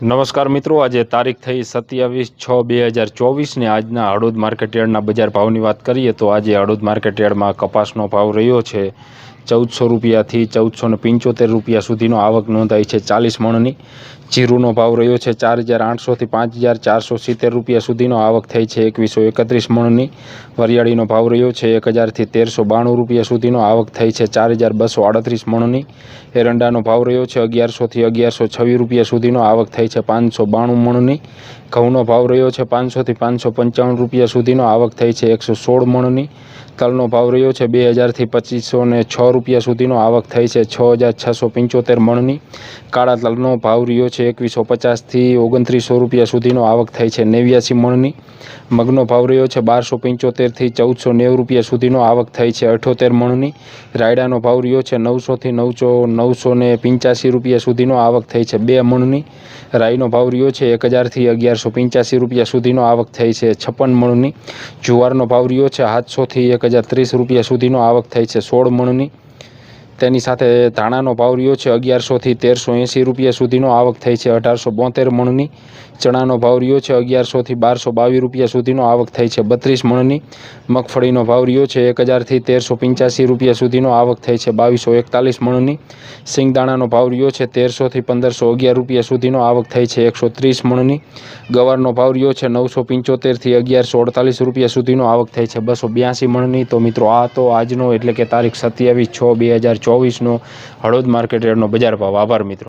નમસ્કાર મિત્રો, આજે તારીખ થઈ સત્યાવીસ છ બે હજાર ચોવીસને આજના હળોદ માર્કેટયાર્ડના બજાર ભાવની વાત કરીએ તો આજે હળોદ માર્કેટયાર્ડમાં કપાસનો ભાવ રહ્યો છે. ચૌદસો રૂપિયાથી ચૌદસો ને પંચોતેર રૂપિયા સુધીનો આવક નોંધાઈ છે ચાલીસ મણની. જીરુનો ભાવ રહ્યો છે ચાર હજાર આઠસોથી પાંચ હજાર ચારસો સિત્તેર રૂપિયા સુધીનો આવક થઈ છે એકવીસો એકત્રીસ મણની. વરિયાળીનો ભાવ રહ્યો છે એક હજારથી તેરસો બાણું રૂપિયા સુધીનો આવક થઈ છે ચાર હજાર બસો આડત્રીસ મણની. એરંડાનો ભાવ રહ્યો છે અગિયારસોથી અગિયારસો છવ્વીસ રૂપિયા સુધીનો આવક થઈ છે પાંચસો બાણું મણની. ઘઉંનો ભાવ રહ્યો છે પાંચસોથી પાંચસો પંચાવન રૂપિયા સુધીનો આવક થઈ છે એકસો સોળ મણની. તલનો ભાવ રહ્યો છે બે હજારથી પચીસો ને છ રૂપિયા સુધીનો. આવક થઈ છે છ હજાર છસો પંચોતેર મણની. કાળા તલનો ભાવ રહ્યો છે એકવીસો પચાસથી ઓગણત્રીસો રૂપિયા સુધીનો. આવક થઈ છે નેવ્યાસી મણની. મગનો ભાવ રહ્યો છે બારસો પંચોતેરથી ચૌદસો નેવું રૂપિયા સુધીનો. આવક થઈ છે અઠ્યોતેર મણની. રાયડાનો ભાવ રહ્યો છે નવસોથી નવસો નવસો ને પંચ્યાસી રૂપિયા સુધીનો. આવક થઈ છે બે મણની. રાઈનો ભાવ રહ્યો છે એક હજારથી અગિયારસો પંચ્યાસી રૂપિયા સુધીનો. આવક થઈ છે છપ્પન મણની. જુવારનો ભાવ રહ્યો છે સાતસોથી એક હજાર ત્રીસ રૂપિયા સુધીનો આવક થઈ છે સોળ મણની. તેની સાથે ધાણાનો ભાવ રહ્યો છે અગિયારસોથી તેરસો એંસી રૂપિયા સુધીનો આવક થઈ છે. અઢારસો બોતેર મણની ચણાનો ભાવ રહ્યો છે. અગિયારસોથી બારસો બાવીસ રૂપિયા સુધીનો આવક થઈ છે. બત્રીસ મણની મગફળીનો ભાવ રહ્યો છે. એક હજારથી તેરસો પંચ્યાસી રૂપિયા સુધીનો આવક થઈ છે. બાવીસો એકતાલીસ મણની સિંગદાણાનો ભાવ રહ્યો છે. તેરસોથી પંદરસો અગિયાર રૂપિયા સુધીનો આવક થઈ છે. એકસો ત્રીસ મણની ગવારનો ભાવ રહ્યો છે. નવસો પંચોતેરથી અગિયારસો અડતાલીસ રૂપિયા સુધીનો આવક થઈ છે. બસો બ્યાસી મણની. તો મિત્રો, આ તો આજનો એટલે કે તારીખ સત્યાવીસ છ બે હજાર ચોવીસનો હળવદ માર્કેટ યાર્ડનો બજાર ભાવ. આભાર મિત્રો.